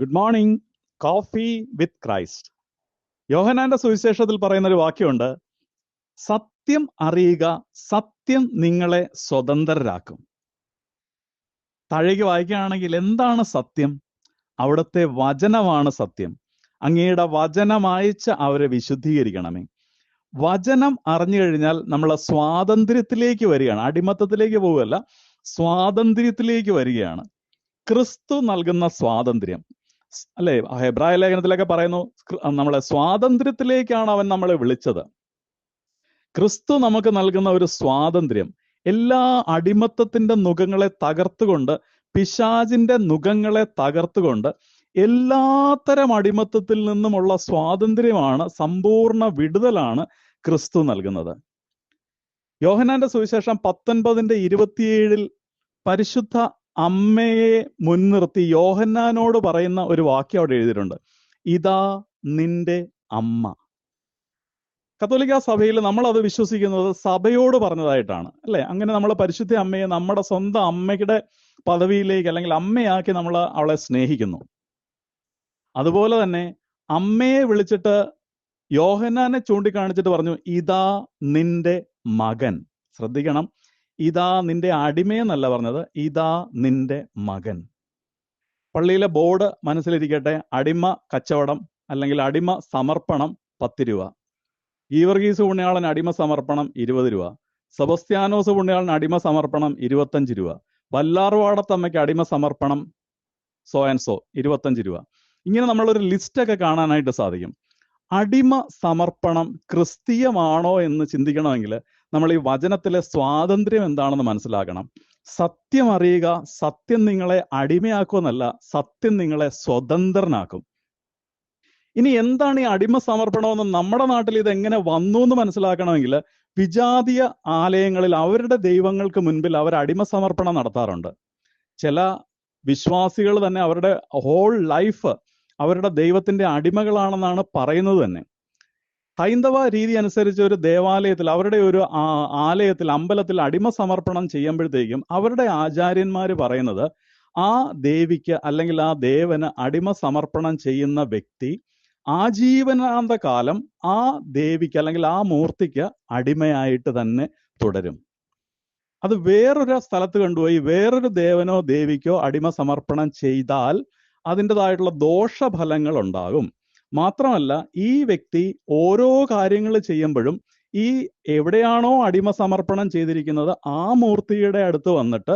Good morning coffee with Christ യോഹനാന്റെ സുവിശേഷത്തിൽ പറയുന്ന ഒരു വാക്യമുണ്ട് സത്യം അറിയുക സത്യം നിങ്ങളെ സ്വതന്ത്രരാക്കും. താഴേക്ക് വായിക്കുകയാണെങ്കിൽ എന്താണ് സത്യം? അവിടുത്തെ വചനമാണ് സത്യം. അങ്ങയുടെ വചനം അവരെ വിശുദ്ധീകരിക്കണമേ. വചനം അറിഞ്ഞു കഴിഞ്ഞാൽ നമ്മളെ സ്വാതന്ത്ര്യത്തിലേക്ക് വരികയാണ്. അടിമത്തത്തിലേക്ക് പോവുകയല്ല സ്വാതന്ത്ര്യത്തിലേക്ക് വരികയാണ്. ക്രിസ്തു നൽകുന്ന സ്വാതന്ത്ര്യം. അല്ലെ? ഹെബ്രായ ലേഖനത്തിലൊക്കെ പറയുന്നു നമ്മളെ സ്വാതന്ത്ര്യത്തിലേക്കാണ് അവൻ നമ്മളെ വിളിച്ചത്. ക്രിസ്തു നമുക്ക് നൽകുന്ന ഒരു സ്വാതന്ത്ര്യം എല്ലാ അടിമത്തത്തിന്റെ നുഖങ്ങളെ തകർത്തുകൊണ്ട് പിശാചിന്റെ നുഖങ്ങളെ തകർത്തുകൊണ്ട് എല്ലാത്തരം അടിമത്തത്തിൽ നിന്നുമുള്ള സ്വാതന്ത്ര്യമാണ് സമ്പൂർണ വിടുതലാണ് ക്രിസ്തു നൽകുന്നത്. യോഹനാന്റെ സുവിശേഷം പത്തൊൻപതിന്റെ ഇരുപത്തിയേഴിൽ പരിശുദ്ധ അമ്മയെ മുൻനിർത്തി യോഹന്നാനോട് പറയുന്ന ഒരു വാക്യം അവിടെ എഴുതിയിട്ടുണ്ട്. ഇതാ നിന്റെ അമ്മ. കത്തോലിക്ക സഭയിൽ നമ്മൾ അത് വിശ്വസിക്കുന്നത് സഭയോട് പറഞ്ഞതായിട്ടാണ് അല്ലെ? അങ്ങനെ നമ്മൾ പരിശുദ്ധ അമ്മയെ നമ്മുടെ സ്വന്തം അമ്മയുടെ പദവിയിലേക്ക് അല്ലെങ്കിൽ അമ്മയാക്കി നമ്മൾ അവളെ സ്നേഹിക്കുന്നു. അതുപോലെ തന്നെ അമ്മയെ വിളിച്ചിട്ട് യോഹന്നാനെ ചൂണ്ടിക്കാണിച്ചിട്ട് പറഞ്ഞു ഇതാ നിന്റെ മകൻ. ശ്രദ്ധിക്കണം. ഇതാ നിന്റെ അടിമയെന്നല്ല പറഞ്ഞത് ഇതാ നിന്റെ മകൻ. പള്ളിയിലെ ബോർഡ് മനസ്സിലിരിക്കട്ടെ അടിമ കച്ചവടം അല്ലെങ്കിൽ അടിമ സമർപ്പണം പത്ത് രൂപ. ഗീവർഗീസ് പുണ്യാളൻ അടിമ സമർപ്പണം ഇരുപത് രൂപ. സെബസ്ത്യാനോസ് പുണ്യാളൻ അടിമ സമർപ്പണം ഇരുപത്തഞ്ച് രൂപ. വല്ലാർവാടത്തമ്മയ്ക്ക് അടിമ സമർപ്പണം സോ ആൻഡ് സോ ഇരുപത്തഞ്ച് രൂപ. ഇങ്ങനെ നമ്മളൊരു ലിസ്റ്റൊക്കെ കാണാനായിട്ട് സാധിക്കും. അടിമ സമർപ്പണം ക്രിസ്തീയമാണോ എന്ന് ചിന്തിക്കണമെങ്കിൽ നമ്മൾ ഈ വചനത്തിലെ സ്വാതന്ത്ര്യം എന്താണെന്ന് മനസ്സിലാക്കണം സത്യം അറിയുക സത്യം നിങ്ങളെ അടിമയാക്കുമെന്നല്ല സത്യം നിങ്ങളെ സ്വതന്ത്രനാക്കും. ഇനി എന്താണ് ഈ അടിമ സമർപ്പണമെന്ന് നമ്മുടെ നാട്ടിൽ ഇത് എങ്ങനെ വന്നു എന്ന് മനസ്സിലാക്കണമെങ്കിൽ വിജാതീയ ആലയങ്ങളിൽ അവരുടെ ദൈവങ്ങൾക്ക് മുൻപിൽ അവർ അടിമ സമർപ്പണം നടത്താറുണ്ട്. ചില വിശ്വാസികൾ തന്നെ അവരുടെ ഹോൾ ലൈഫ് അവരുടെ ദൈവത്തിന്റെ അടിമകളാണെന്നാണ് പറയുന്നത് തന്നെ. ഹൈന്ദവ രീതി അനുസരിച്ച് ഒരു ദേവാലയത്തിൽ അവരുടെ ഒരു ആലയത്തിൽ അമ്പലത്തിൽ അടിമ സമർപ്പണം ചെയ്യുമ്പോഴത്തേക്കും അവരുടെ ആചാര്യന്മാർ പറയുന്നത് ആ ദേവിക്ക് അല്ലെങ്കിൽ ആ ദേവന് അടിമ സമർപ്പണം ചെയ്യുന്ന വ്യക്തി ആജീവനാന്ത കാലം ആ ദേവിക്ക് അല്ലെങ്കിൽ ആ മൂർത്തിക്ക് അടിമയായിട്ട് തന്നെ തുടരും. അത് വേറൊരു സ്ഥലത്ത് കണ്ടുപോയി വേറൊരു ദേവനോ ദേവിക്കോ അടിമ സമർപ്പണം ചെയ്താൽ അതിന്റെതായിട്ടുള്ള ദോഷഫലങ്ങൾ ഉണ്ടാകും. മാത്രമല്ല ഈ വ്യക്തി ഓരോ കാര്യങ്ങൾ ചെയ്യുമ്പോഴും ഈ എവിടെയാണോ അടിമ സമർപ്പണം ചെയ്തിരിക്കുന്നത് ആ മൂർത്തിയുടെ അടുത്ത് വന്നിട്ട്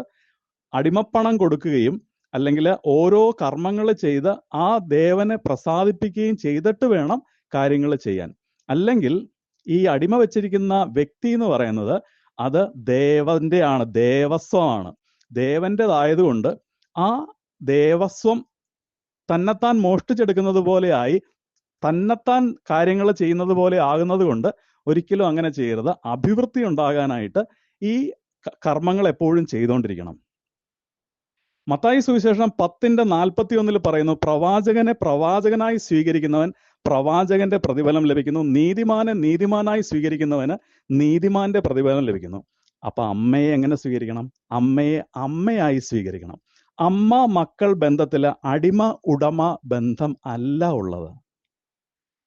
അടിമപ്പണം കൊടുക്കുകയും അല്ലെങ്കിൽ ഓരോ കർമ്മങ്ങൾ ചെയ്ത് ആ ദേവനെ പ്രസാദിപ്പിക്കുകയും ചെയ്തിട്ട് വേണം കാര്യങ്ങൾ ചെയ്യാൻ. അല്ലെങ്കിൽ ഈ അടിമ വെച്ചിരിക്കുന്ന വ്യക്തി എന്ന് പറയുന്നത് അത് ദേവന്റെ ആണ് ദേവസ്വമാണ്. ദേവന്റേതായതുകൊണ്ട് ആ ദേവസ്വം തന്നെത്താൻ മോഷ്ടിച്ചെടുക്കുന്നത് പോലെയായി തന്നെത്താൻ കാര്യങ്ങൾ ചെയ്യുന്നത് പോലെ ആകുന്നത് കൊണ്ട് ഒരിക്കലും അങ്ങനെ ചെയ്യരുത്. അഭിവൃദ്ധി ഉണ്ടാകാനായിട്ട് ഈ കർമ്മങ്ങൾ എപ്പോഴും ചെയ്തുകൊണ്ടിരിക്കണം മത്തായി സുവിശേഷം പത്തിന്റെ നാൽപ്പത്തി ഒന്നിൽ പറയുന്നു പ്രവാചകനെ പ്രവാചകനായി സ്വീകരിക്കുന്നവൻ പ്രവാചകന്റെ പ്രതിഫലം ലഭിക്കുന്നു. നീതിമാനെ നീതിമാനായി സ്വീകരിക്കുന്നവന് നീതിമാന്റെ പ്രതിഫലം ലഭിക്കുന്നു. അപ്പൊ അമ്മയെ എങ്ങനെ സ്വീകരിക്കണം? അമ്മയെ അമ്മയായി സ്വീകരിക്കണം. അമ്മ മക്കൾ ബന്ധത്തിൽ അടിമ ഉടമ ബന്ധം അല്ല ഉള്ളത്.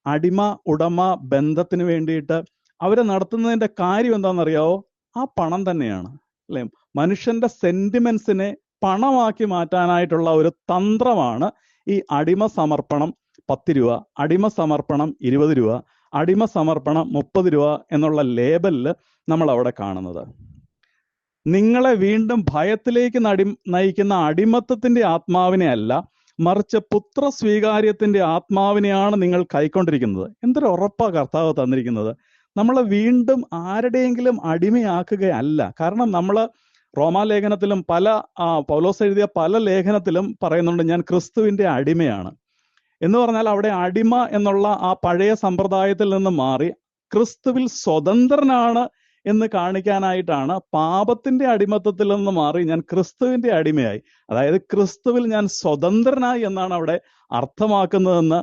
അടിമ ഉടമ ബന്ധത്തിന് വേണ്ടിയിട്ട് അവരെ നടത്തുന്നതിന്റെ കാര്യം എന്താണെന്നറിയാവോ? ആ പണം തന്നെയാണ് അല്ലെ? മനുഷ്യന്റെ സെന്റിമെന്റ്സിനെ പണമാക്കി മാറ്റാനായിട്ടുള്ള ഒരു തന്ത്രമാണ് ഈ അടിമ സമർപ്പണം. പത്ത് രൂപ അടിമ സമർപ്പണം ഇരുപത് രൂപ അടിമ സമർപ്പണം മുപ്പത് രൂപ എന്നുള്ള ലേബലിൽ നമ്മൾ അവിടെ കാണുന്നത്. നിങ്ങളെ വീണ്ടും ഭയത്തിലേക്ക് നടി നയിക്കുന്ന അടിമത്തത്തിന്റെ ആത്മാവിനെ അല്ല മറിച്ച് പുത്ര സ്വീകാര്യത്തിന്റെ ആത്മാവിനെയാണ് നിങ്ങൾ കൈക്കൊണ്ടിരിക്കുന്നത്. എന്തൊരു ഉറപ്പാ കർത്താവ് തന്നിരിക്കുന്നത്. നമ്മളെ വീണ്ടും ആരുടെയെങ്കിലും അടിമയാക്കുകയല്ല. കാരണം നമ്മൾ റോമാലേഖനത്തിലും പല പൗലോസ് എഴുതിയ പല ലേഖനത്തിലും പറയുന്നുണ്ട് ഞാൻ ക്രിസ്തുവിന്റെ അടിമയാണ്. എന്ന് പറഞ്ഞാൽ അവിടെ അടിമ എന്നുള്ള ആ പഴയ സമ്പ്രദായത്തിൽ നിന്ന് മാറി ക്രിസ്തുവിൽ സ്വതന്ത്രനാണ് എന്ന് കാണിക്കാനായിട്ടാണ് പാപത്തിന്റെ അടിമത്തത്തിൽ നിന്ന് മാറി ഞാൻ ക്രിസ്തുവിന്റെ അടിമയായി. അതായത് ക്രിസ്തുവിൽ ഞാൻ സ്വതന്ത്രനായി എന്നാണ് അവിടെ അർത്ഥമാക്കുന്നതെന്ന്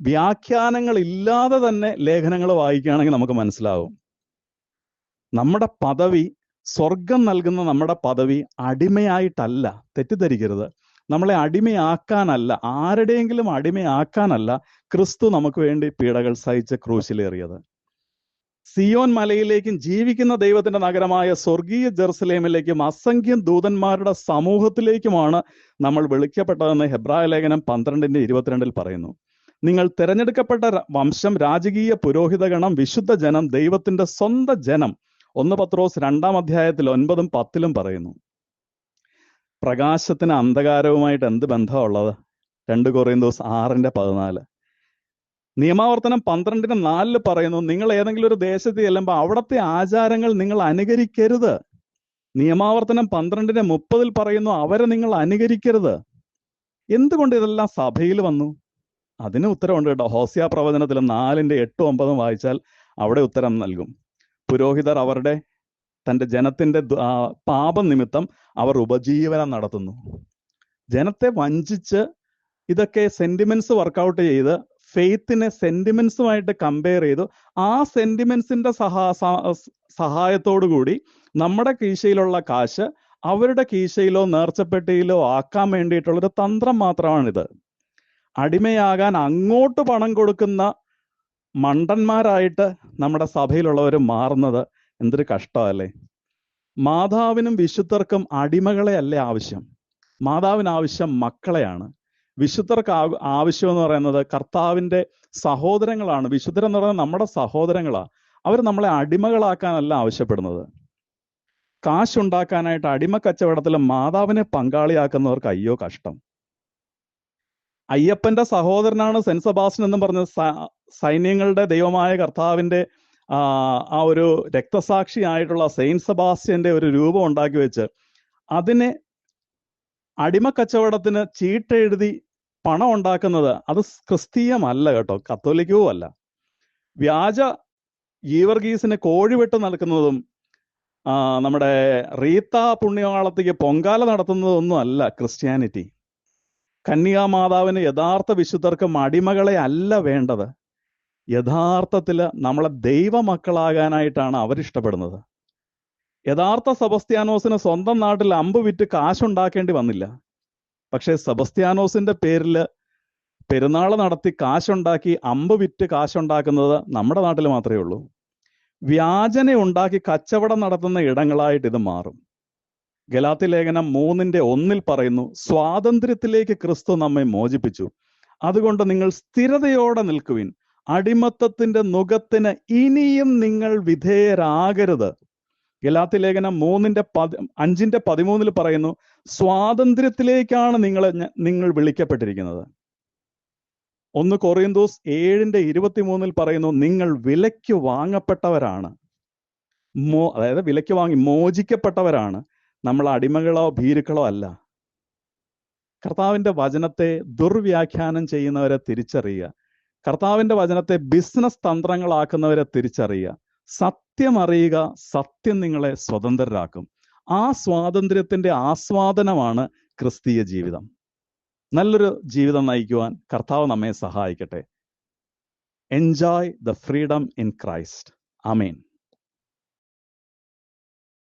വ്യാഖ്യാനങ്ങൾ ഇല്ലാതെ തന്നെ ലേഖനങ്ങൾ വായിക്കുകയാണെങ്കിൽ നമുക്ക് മനസ്സിലാവും. നമ്മുടെ പദവി സ്വർഗം നൽകുന്ന നമ്മുടെ പദവി അടിമയായിട്ടല്ല തെറ്റിദ്ധരിക്കരുത്. നമ്മളെ അടിമയാക്കാനല്ല ആരുടെയെങ്കിലും അടിമയാക്കാനല്ല ക്രിസ്തു നമുക്ക് വേണ്ടി പീഡകൾ സഹിച്ച് ക്രൂശിലേറിയത്. സിയോൻ മലയിലേക്കും ജീവിക്കുന്ന ദൈവത്തിന്റെ നഗരമായ സ്വർഗീയ ജെറുസലേമിലേക്കും അസംഖ്യം ദൂതന്മാരുടെ സമൂഹത്തിലേക്കുമാണ് നമ്മൾ വിളിക്കപ്പെട്ടതെന്ന് ഹെബ്രായ ലേഖനം പന്ത്രണ്ടിന്റെ ഇരുപത്തിരണ്ടിൽ പറയുന്നു. നിങ്ങൾ തിരഞ്ഞെടുക്കപ്പെട്ട വംശം രാജകീയ പുരോഹിതഗണം വിശുദ്ധ ജനം ദൈവത്തിന്റെ സ്വന്തം ജനം ഒന്ന് പത്രോസ് രണ്ടാം അധ്യായത്തിൽ ഒൻപതും പത്തിലും പറയുന്നു. പ്രകാശത്തിന് അന്ധകാരവുമായിട്ട് എന്ത് ബന്ധമുള്ളത് രണ്ട് കുറയും ദിവസം ആറിന്റെ പതിനാല്. നിയമാവർത്തനം പന്ത്രണ്ടിന് നാലിൽ പറയുന്നു നിങ്ങൾ ഏതെങ്കിലും ഒരു ദേശത്ത് ചെല്ലുമ്പോൾ അവിടുത്തെ ആചാരങ്ങൾ നിങ്ങൾ അനുകരിക്കരുത്. നിയമാവർത്തനം പന്ത്രണ്ടിന് മുപ്പതിൽ പറയുന്നു അവരെ നിങ്ങൾ അനുകരിക്കരുത്. എന്തുകൊണ്ട് ഇതെല്ലാം സഭയിൽ വന്നു? അതിന് ഉത്തരവുണ്ട് കേട്ടോ. ഹോസ്യ പ്രവചനത്തിൽ നാലിന്റെ എട്ടും ഒമ്പതും വായിച്ചാൽ അവിടെ ഉത്തരം നൽകും. പുരോഹിതർ അവരുടെ തന്റെ ജനത്തിന്റെ പാപം നിമിത്തം അവർ ഉപജീവനം നടത്തുന്നു. ജനത്തെ വഞ്ചിച്ച് ഇതൊക്കെ സെന്റിമെന്റ്സ് വർക്കൗട്ട് ചെയ്ത് ഫെയ്ത്തിനെ സെന്റിമെന്റ്സുമായിട്ട് കമ്പയർ ചെയ്തു ആ സെന്റിമെന്റ്സിന്റെ സഹാ കൂടി നമ്മുടെ കീശയിലുള്ള കാശ് അവരുടെ കീശയിലോ നേർച്ചപ്പെട്ടിയിലോ ആക്കാൻ വേണ്ടിയിട്ടുള്ള ഒരു തന്ത്രം മാത്രമാണിത്. അടിമയാകാൻ അങ്ങോട്ട് പണം കൊടുക്കുന്ന മണ്ടന്മാരായിട്ട് നമ്മുടെ സഭയിലുള്ളവർ മാറുന്നത് എന്തൊരു കഷ്ടമല്ലേ? മാതാവിനും വിശുദ്ധർക്കും അടിമകളെ അല്ലേ ആവശ്യം? മാതാവിന് ആവശ്യം മക്കളെയാണ്. വിശുദ്ധർക്ക് ആവ ആവശ്യം എന്ന് പറയുന്നത് കർത്താവിന്റെ സഹോദരങ്ങളാണ്. വിശുദ്ധർ എന്ന് പറയുന്നത് നമ്മുടെ സഹോദരങ്ങളാണ് അവർ നമ്മളെ അടിമകളാക്കാനല്ല ആവശ്യപ്പെടുന്നത്. കാശുണ്ടാക്കാനായിട്ട് അടിമ കച്ചവടത്തിൽ മാതാവിനെ പങ്കാളിയാക്കുന്നവർക്ക് അയ്യോ കഷ്ടം. അയ്യപ്പന്റെ സഹോദരനാണ് സെന്റ് സെബാസ്റ്റ്യൻ എന്ന് പറഞ്ഞ സൈന്യങ്ങളുടെ ദൈവമായ കർത്താവിന്റെ ആ ആ ഒരു രക്തസാക്ഷിയായിട്ടുള്ള സെയിന്റ് സെബാസ്റ്റ്യന്റെ ഒരു രൂപം ഉണ്ടാക്കി വെച്ച് അതിനെ അടിമ കച്ചവടത്തിന് ചീട്ടെഴുതി പണം ഉണ്ടാക്കുന്നത് അത് ക്രിസ്തീയമല്ല കേട്ടോ കത്തോലിക്കവും അല്ല. വ്യാജ ഗീവർഗീസിന് കോഴിവെട്ട് നൽകുന്നതും നമ്മുടെ റീത്ത പുണ്യവാളത്തേക്ക് പൊങ്കാല നടത്തുന്നതൊന്നും അല്ല ക്രിസ്ത്യാനിറ്റി. കന്യാമാതാവിന് യഥാർത്ഥ വിശുദ്ധർക്ക് അടിമകളെ അല്ല വേണ്ടത്. യഥാർത്ഥത്തിൽ നമ്മളെ ദൈവമക്കളാകാനായിട്ടാണ് അവരിഷ്ടപ്പെടുന്നത്. യഥാർത്ഥ സെബസ്ത്യാനോസിന് സ്വന്തം നാട്ടിൽ അമ്പ് വിറ്റ് കാശുണ്ടാക്കേണ്ടി വന്നില്ല. പക്ഷേ സബസ്ത്യാനോസിന്റെ പേരിൽ പെരുന്നാൾ നടത്തി കാശുണ്ടാക്കി അമ്പ് വിറ്റ് കാശുണ്ടാക്കുന്നത് നമ്മുടെ നാട്ടിൽ മാത്രമേ ഉള്ളൂ. വ്യാജന ഉണ്ടാക്കി കച്ചവടം നടത്തുന്ന ഇടങ്ങളായിട്ട് ഇത് മാറും. ഗലാത്തി ലേഖനം മൂന്നിന്റെ ഒന്നിൽ പറയുന്നു സ്വാതന്ത്ര്യത്തിലേക്ക് ക്രിസ്തു നമ്മെ മോചിപ്പിച്ചു. അതുകൊണ്ട് നിങ്ങൾ സ്ഥിരതയോടെ നിൽക്കുവിൻ. അടിമത്തത്തിന്റെ നുഖത്തിന് ഇനിയും നിങ്ങൾ വിധേയരാകരുത്. ഗലാത്തി ലേഖനം മൂന്നിന്റെ പതി അഞ്ചിന്റെ പതിമൂന്നിൽ പറയുന്നു സ്വാതന്ത്ര്യത്തിലേക്കാണ് നിങ്ങൾ നിങ്ങൾ വിളിക്കപ്പെട്ടിരിക്കുന്നത്. ഒന്ന് കൊറിയന്തോസ് ഏഴിന്റെ ഇരുപത്തിമൂന്നിൽ പറയുന്നു നിങ്ങൾ വിലയ്ക്ക് വാങ്ങപ്പെട്ടവരാണ്. മോ അതായത് വിലയ്ക്ക് വാങ്ങി മോചിക്കപ്പെട്ടവരാണ്. നമ്മൾ അടിമകളോ ഭീരുക്കളോ അല്ല. കർത്താവിന്റെ വചനത്തെ ദുർവ്യാഖ്യാനം ചെയ്യുന്നവരെ തിരിച്ചറിയുക. കർത്താവിന്റെ വചനത്തെ ബിസിനസ് തന്ത്രങ്ങളാക്കുന്നവരെ തിരിച്ചറിയുക. സത്യം അറിയുക സത്യം നിങ്ങളെ സ്വതന്ത്രരാക്കും. ആ സ്വാതന്ത്ര്യത്തിന്റെ ആസ്വാദനമാണ് ക്രിസ്തീയ ജീവിതം. നല്ലൊരു ജീവിതം നയിക്കുവാൻ കർത്താവ് നമ്മെ സഹായിക്കട്ടെ. Enjoy the freedom in Christ amen